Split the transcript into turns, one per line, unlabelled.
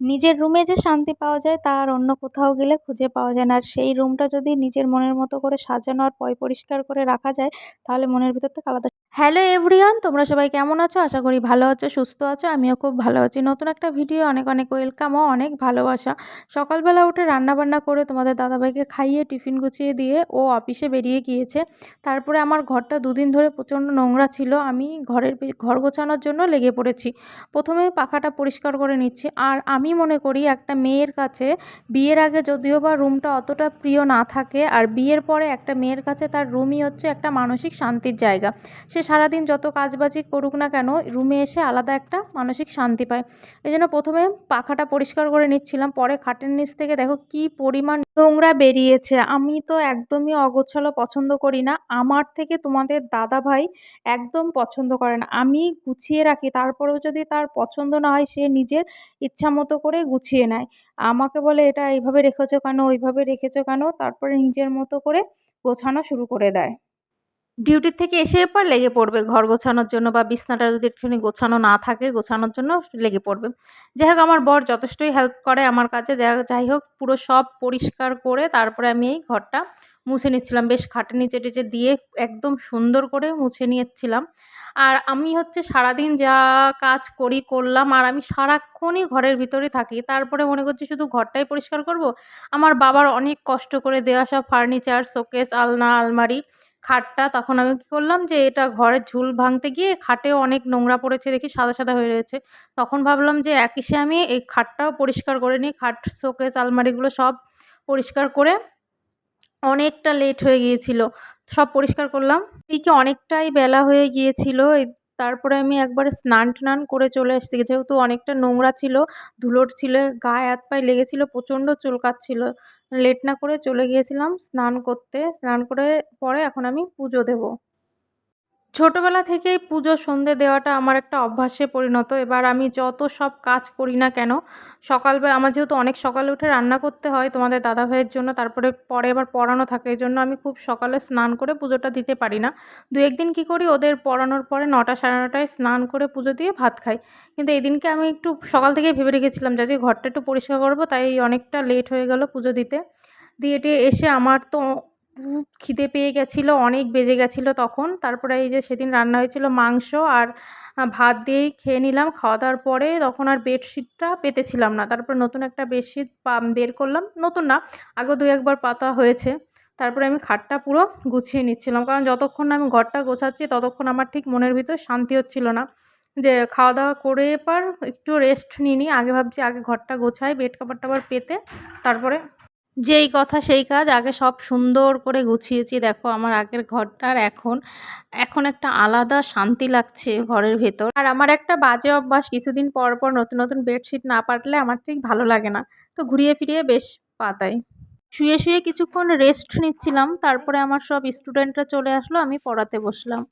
নিজের রুমে যে শান্তি পাওয়া যায়, তা আর অন্য কোথাও গেলে খুঁজে পাওয়া যায় না। আর সেই রুমটা যদি নিজের মনের মতো করে সাজানো আর পয় পরিষ্কার করে রাখা যায়, তাহলে মনের ভিতর থেকে আলাদা হ্যালো এভরিওয়ান, তোমরা সবাই কেমন আছো? আশা করি ভালো আছো, সুস্থ আছো, আমিও খুব ভালো আছি। নতুন একটা ভিডিও, অনেক অনেক ওয়েলকাম ও অনেক ভালোবাসা। সকালবেলা উঠে রান্নাবান্না করে তোমাদের দাদাভাইকে খাইয়ে টিফিন গুছিয়ে দিয়ে ও অফিসে বেরিয়ে গিয়েছে। তারপরে আমার ঘরটা দুদিন ধরে প্রচণ্ড নোংরা ছিল। আমি ঘরের ঘর গোছানোর জন্য লেগে পড়েছি। প্রথমে পাখাটা পরিষ্কার করে নিচ্ছি। আর আমি মনে করি একটা মেয়ের কাছে বিয়ের আগে যদিও বা রুমটা অতটা প্রিয় না থাকে, আর বিয়ের পরে একটা মেয়ের কাছে তার রুমই হচ্ছে একটা মানসিক শান্তির জায়গা। সে সারাদিন যত কাজবাজি করুক না কেন, রুমে এসে আলাদা একটা মানসিক শান্তি পায়। এই জন্য প্রথমে পাখাটা পরিষ্কার করে নিচ্ছিলাম, পরে খাটের নিচ থেকে দেখো কি পরিমাণ নোংরা বেরিয়েছে। আমি তো একদমই অগোছালো পছন্দ করি না, আমার থেকে তোমাদের দাদা ভাই একদম পছন্দ করে না আমি গুছিয়ে রাখি, তারপরেও যদি তার পছন্দ না হয়, সে নিজের ইচ্ছা মতো করে গুছিয়ে নেয়। আমাকে বলে, এটা এইভাবে রেখেছো কেন, ওইভাবে রেখেছো কেন? তারপরে নিজের মতো করে গোছানো শুরু করে দেয়। ডিউটির থেকে এসে পর লেগে পড়বে ঘর গোছানোর জন্য বা বিছনাটা যদি একটুখানি গোছানো না থাকে, গোছানোর জন্য লেগে পড়বে। যাই হোক, আমার বর যথেষ্টই হেল্প করে আমার কাছে। যাই হোক, পুরো সব পরিষ্কার করে তারপরে আমি এই ঘরটা মুছে নিচ্ছিলাম। বেশ খাটে নিচে টিচে দিয়ে একদম সুন্দর করে মুছে নিয়েছিলাম। আর আমি হচ্ছে সারাদিন যা কাজ করি, করলাম, আর আমি সারাক্ষণই ঘরের ভিতরে থাকি। তারপরে মনে করছি শুধু ঘরটাই পরিষ্কার করব? আমার বাবার অনেক কষ্ট করে দেওয়া সব ফার্নিচার শোকেস আলনা, আলমারি খাটটা, তখন আমি কী করলাম যে, এটা ঘরের ঝুল ভাঙতে গিয়ে খাটেও অনেক নোংরা পড়েছে দেখি সাদা সাদা হয়ে রয়েছে। তখন ভাবলাম যে, একই সে আমি এই খাটটাও পরিষ্কার করে নিই। খাট, শোকেস, আলমারিগুলো সব পরিষ্কার করে অনেকটা লেট হয়ে গিয়েছিল। সব পরিষ্কার করলাম। এদিকে অনেকটাই বেলা হয়ে গিয়েছিল। তারপরে আমি একবার স্নান টান করে চলে এসেছি। যেহেতু অনেকটা নোংরা ছিল, ধুলোর ছিল, গায়ে হাত পায়ে লেগেছিল, প্রচণ্ড চুলকাচ্ছিল লেট না করে চলে গিয়েছিলাম স্নান করতে। স্নান করে পরে এখন আমি পুজো দেবো। ছোটোবেলা থেকেই পুজো, সন্ধে দেওয়াটা আমার একটা অভ্যাসে পরিণত। এবার আমি যত সব কাজ করি না কেন, সকালবেলা আমার যেহেতু অনেক সকালে উঠে রান্না করতে হয় তোমাদের দাদা ভাইয়ের জন্য, তারপরে পরে আবার পড়ানো থাকে, এই জন্য আমি খুব সকালে স্নান করে পুজোটা দিতে পারি না। দু একদিন কী করি, ওদের পড়ানোর পরে নটা সাড়ে নটায় স্নান করে পুজো দিয়ে ভাত খাই। কিন্তু এদিনকে আমি একটু সকাল থেকেই ভেবে রেখেছিলাম যে ঘরটা একটু পরিষ্কার করব, তাই অনেকটা লেট হয়ে গেল পুজো দিতে। দিয়ে এসে আমার তো খিদে পেয়ে গেছিল, অনেক বেজে গেছিল তখন। তারপরে এই যে সেদিন রান্না হয়েছিল মাংস আর ভাত দিয়েই খেয়ে নিলাম। খাওয়া দাওয়ার পরে তখন আর বেডশিটটা পেতেছিলাম না। তারপর নতুন একটা বেডশিট বের করলাম। নতুন না, আগেও দু একবার পাতা হয়েছে। তারপরে আমি খাটটা পুরো গুছিয়ে নিচ্ছিলাম। কারণ যতক্ষণ আমি ঘরটা গোছাচ্ছি, ততক্ষণ আমার ঠিক মনের ভিতর শান্তি হচ্ছিল না। যে খাওয়া দাওয়া করে এবার একটু রেস্ট নিই। নি আগে ভাবছি আগে ঘরটা গোছাই বেড কাপড় টাপড় পেতে, তারপরে যেই কথা সেই কাজ, আগে সব সুন্দর করে গুছিয়েছি। দেখো আমার আগের ঘরটার এখন এখন একটা আলাদা শান্তি লাগছে ঘরের ভেতর। আর আমার একটা বাজে অভ্যাস, কিছুদিন পর পর নতুন নতুন বেডশিট না পাতলে আমার ঠিক ভালো লাগে না। তো ঘুরিয়ে ফিরিয়ে বেশ পাতাই শুয়ে শুয়ে কিছুক্ষণ রেস্ট নিচ্ছিলাম, তারপরে আমার সব স্টুডেন্টরা চলে আসলো, আমি পড়াতে বসলাম।